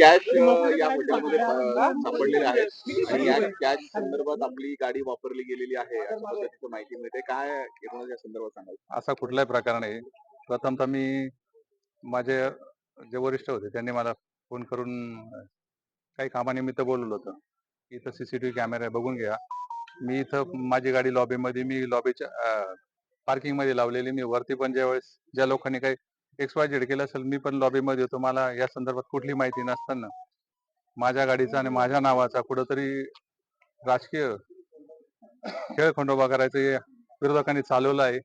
Cash या हॉटेलमध्ये सापडलेले आहेत आणि या कॅश संदर्भात आपली गाडी वापरली गेलेली आहे. अशा पद्धतीची माहिती मिळते. काय या संदर्भात सांगाल? असा कुठलाही प्रकार नाही प्रथमतः मी माझे जे वरिष्ठ होते त्यांनी मला फोन करून काही कामानिमित्त बोलवलं होतं. इथं सीसीटीव्ही कॅमेरा आहे बघून घ्या. मी इथं माझी गाडी लॉबीमध्ये मी लॉबीच्या पार्किंगमध्ये लावलेली. मी वरती पण ज्या वेळेस ज्या लोकांनी काही एक्स वाय झेड केलं असेल मी पण लॉबीमध्ये होतो. मला या संदर्भात कुठली माहिती नसताना. माझ्या गाडीचा आणि माझ्या नावाचा कुठंतरी राजकीय खेळ खंडोबा करायचं हे विरोधकांनी चालवलं आहे.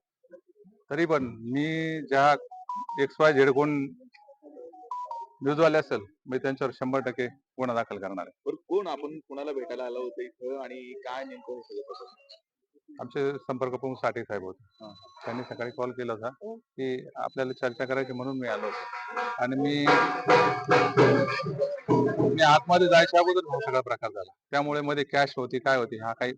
तरी पण मी ज्या एक्स वाय झेड कोण न्यूजवाले असेल मी त्यांच्यावर शंभर टक्के गुन्हा दाखल करणार आहे. कोण? आपण कुणाला भेटायला आलो होतो इथं आणि काय नेमकं आमचे संपर्क प्रमुख साठे साहेब होते. हा. त्यांनी सकाळी कॉल केला होता की आपल्याला चर्चा करायची म्हणून मी आलो होतो. आणि मी मी आतमध्ये जायच्या अगोदर हा सगळा प्रकार झाला. त्यामुळे मध्ये कॅश होती काय होती हा काही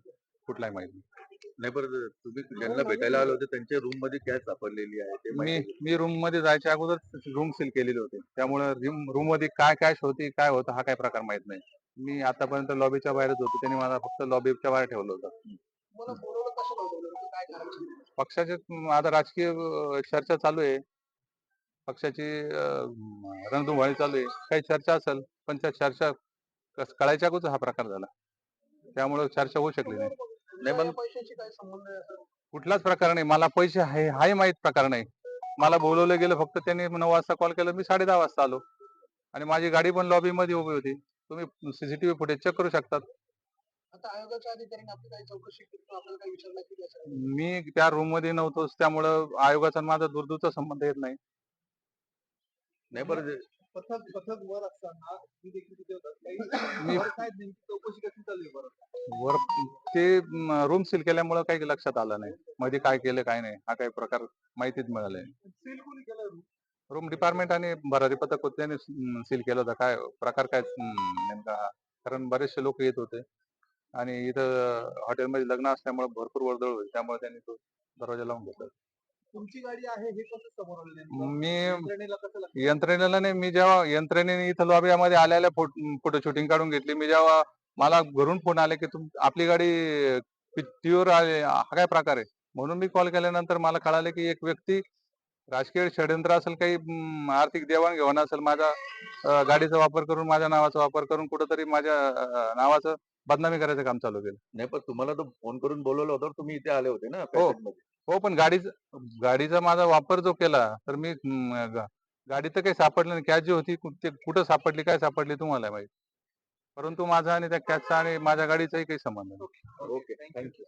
कुठलाही माहिती नाही. नाही बरं तुम्ही ज्यांना भेटायला आलो होते त्यांच्या रूममध्ये कॅश सापडलेली आहे ते मी माहिती मी रूममध्ये जायच्या अगोदर रूम सील केलेली होती. त्यामुळे रूममध्ये काय कॅश होती काय होतं हा काही प्रकार माहीत नाही. मी आतापर्यंत लॉबीच्या बाहेरच होतो. त्यांनी मला फक्त लॉबीच्या बाहेर ठेवलं होतं. पक्षाचे आता राजकीय चर्चा चालू आहे. पक्षाची रणधुमाळी चालू आहे. काही चर्चा असेल पण त्या चर्चा कळायच्या अगोदर हा प्रकार झाला. त्यामुळे चर्चा होऊ शकली नाही. नाही पण कुठलाच प्रकार नाही. मला पैसे आहे हाही माहीत प्रकार नाही. मला बोलवलं गेलं फक्त त्यांनी नऊ वाजता कॉल केला मी साडे दहा वाजता आलो. आणि माझी गाडी पण लॉबी मध्ये उभी होती. तुम्ही सीसीटीव्ही फुटेज चेक करू शकतात. आता आयोगाच्या अधिकाऱ्यांनी आपली काही चौकशी केली आपल्याला काही विचारलं की? मी त्या रूममध्ये नव्हतोच त्यामुळं आयोगाचा आणि माझा दूरदूरचा संबंध येत नाही नाही बरं जे- पथक पथक वर असताना तुम्ही देखील तिथे. काही मी- वर काय नेमकी चौकशी कशी चालू आहे बरं वर ते रूम सील केल्यामुळं काही लक्षात आलं नाही मध्ये काय केलं काय नाही हा काही प्रकार माहितीच मिळाले सील कोणी केलं room? रूम डिपार्टमेंट आणि भरारी पथक होते त्यांनी सील केलं होतं काय प्रकार काय नेमका हा. कारण बरेचसे लोक येत होते आणि इथं हॉटेलमध्ये लग्न असल्यामुळे भरपूर वर्दळ होती त्यामुळे त्यांनी तो दरवाजा लावून घेतला. तुमची गाडी आहे हे कसं समोर आलं नेमकं? मी यंत्रणेला कसं लक्षात यंत्रणेला नाही मी जेव्हा यंत्रणेने इथं लॉबीमध्ये आलेल्या फोटो शूटिंग काढून घेतली. मी जेव्हा मला घरून फोन आले की तुम आपली गाडी पित्तीवर आले हा काय प्रकार आहे? म्हणून मी कॉल केल्यानंतर मला कळाले की एक व्यक्ती राजकीय षडयंत्र असेल काही अं, आर्थिक देवाणघेवाण असेल माझ्या अं, गाडीचा वापर करून माझ्या नावाचा वापर करून कुठंतरी माझ्या अं, नावाचं बदनामी करायचं काम चालू केलं. नाही पण तुम्हाला तो फोन करून बोलवलं होतं तुम्ही इथे आले होते ना हो. हो पण गाडीचा गाडीचा माझा वापर जो केला तर मी गा- गाडी तर काही सापडली नाही. कॅच जी होती कु- ते कुठं सापडली काय सापडली तुम्हाला माहिती? परंतु माझा आणि त्या कॅचचा आणि माझ्या गाडीचाही काही संबंध नाही. ओके. Thank you.